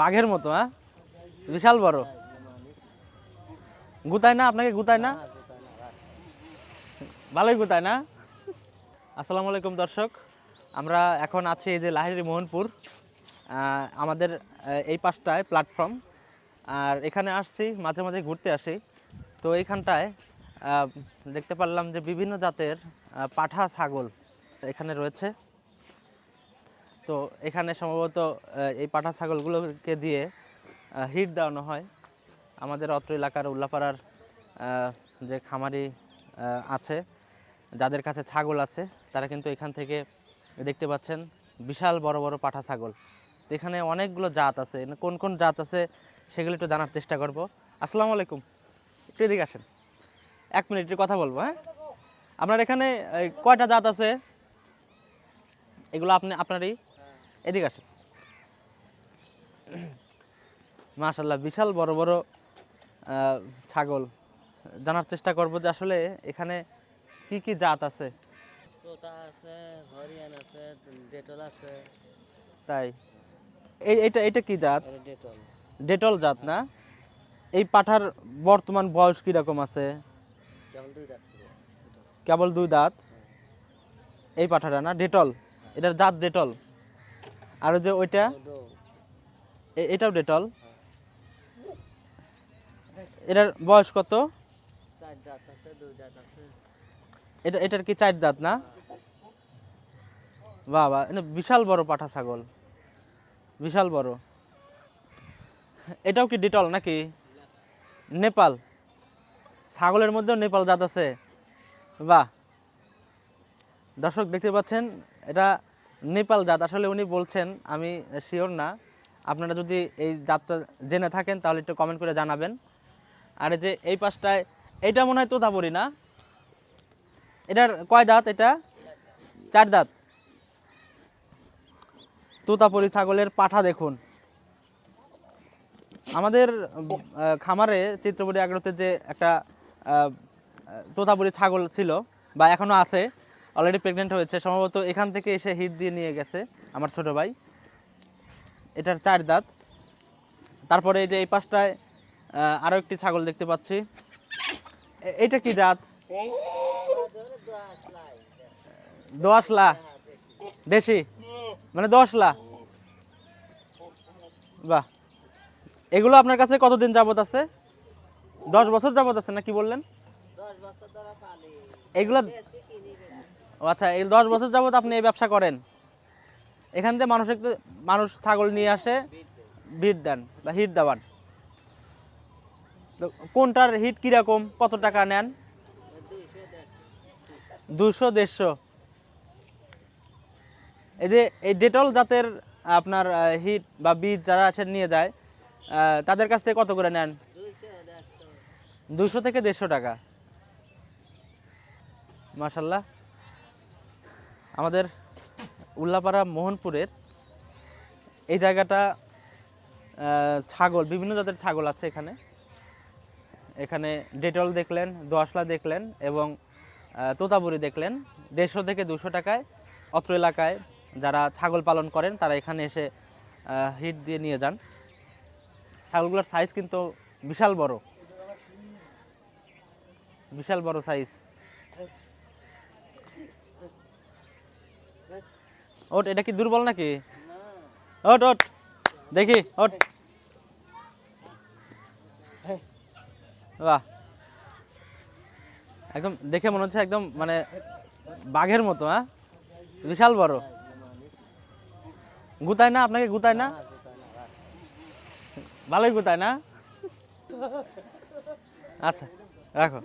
বাঘের মতো হ্যাঁ? বিশাল বড়। গুতায় না আপনাকে, গুতায় না? ভালোই গুতায় না? আসসালামু আলাইকুম দর্শক, আমরা এখন আছি এই যে লাহিরি মোহনপুর আমাদের এই পাশটায় প্ল্যাটফর্ম আর এখানে আসছি, মাঝে মাঝে ঘুরতে আসি। তো এইখানটায় দেখতে পারলাম যে বিভিন্ন জাতের পাঠা ছাগল এখানে রয়েছে। তো এখানে সম্ভবত এই পাঠা ছাগলগুলোকে দিয়ে হিট দেওয়ানো হয়। আমাদের অত্র এলাকার উল্লাপাড়ার যে খামারি আছে, যাদের কাছে ছাগল আছে, তারা কিন্তু এখান থেকে দেখতে পাচ্ছেন বিশাল বড় বড় পাঠা ছাগল। তো এখানে অনেকগুলো জাত আছে। কোন কোন জাত আছে সেগুলো একটু জানার চেষ্টা করব। আসসালামু আলাইকুম। একটু এদিকে আসেন। এক মিনিট একটু কথা বলব হ্যাঁ? আপনার এখানে কয়টা জাত আছে? এগুলো আপনি, আপনারই? এদিকে আসেন। মাশাল্লাহ বিশাল বড় বড় ছাগল। জানার চেষ্টা করব যে আসলে এখানে কি কি জাত আছে। তোতা আছে হরিয়ান আছে ডেটল আছে। তাই। এই এটা এটা কি জাত? ডেটল। ডেটল জাত না? এই পাঠার বর্তমান বয়স কীরকম আছে? যেমন দুই দাঁত কেবল দুই দাঁত? এই পাঠাটা না ডেটল? এটার জাত ডেটল? আর যে ওইটা? এটাও ডেটল? এটার বয়স কত? এটা, এটার কি চার দাঁত না? বাহ এটা বিশাল বড় পাঠা ছাগল। বিশাল বড়। এটাও কি ডিটল নাকি? নেপাল। ছাগলের মধ্যেও নেপাল জাত আছে। বাহ। দর্শক, দেখতে পাচ্ছেন, এটা নেপাল জাত, আসলে উনি বলছেন, আমি শিওর না। আপনারা যদি এই জাতটা জেনে থাকেন, তাহলে একটু কমেন্ট করে জানাবেন। আর যে এই পাশটায়, এটা মনে হয় তোতাপুরি না? এটার কয় দাঁত এটা? চার দাঁত। তোতাপুরি ছাগলের পাঠা দেখুন। আমাদের খামারে চিত্রপুরি আগ্রতে যে একটা তোতাপুরি ছাগল ছিল, বা এখনও আছে অলরেডি প্রেগনেন্ট হয়েছে। সম্ভবত এখান থেকে এসে হিট দিয়ে নিয়ে গেছে আমার ছোট ভাই। এটার চার দাঁত। তারপরে এই যে এই পাশটায় আহ, আরও একটি ছাগল দেখতে পাচ্ছি। এটা কি জাত? দোয়াশলা। দেশি? মানে দশলা বাহ। এগুলো আপনার কাছে কতদিন যাবত আছে? দশ বছর যাবত আছে না কি বললেন? এগুলো আচ্ছা এই দশ বছর যাবত আপনি এই ব্যবসা করেন। এখান থেকে মানুষ একটু মানুষ ছাগল নিয়ে আসে ভিট দেন বা হিট দেওয়ান। কোনটার হিট কীরকম কত টাকা নেন? দুশো দেড়শো। এই যে এই ডেটল জাতের আপনার হিট বা বীজ যারা আছে নিয়ে যায় তাদের কাছ থেকে কত করে নেন? দুশো থেকে দেড়শো টাকা। মাশাল্লাহ। আমাদের উল্লাপাড়া মোহনপুরের এই জায়গাটা ছাগল বিভিন্ন জাতের ছাগল আছে এখানে। এখানে ডেটল দেখলেন দোয়াশলা দেখলেন এবং আহ, তোতাপুরি দেখলেন। দেড়শো থেকে দুশো টাকায় অত্র এলাকায় যারা ছাগল পালন করেন তারা এখানে এসে হিট দিয়ে নিয়ে যান। ছাগলগুলোর সাইজ কিন্তু বিশাল বড়। বিশাল বড় সাইজ ওট, এটা কি দুর্বল নাকি? ওট ওট, দেখি, ওট। বাহ। একদম দেখে মনে হচ্ছে একদম মানে বাঘের মতো হ্যাঁ? বিশাল বড়। গুতায় না আপনাকে, গুতায় না? ভালোই গুতায় না? আচ্ছা রাখো।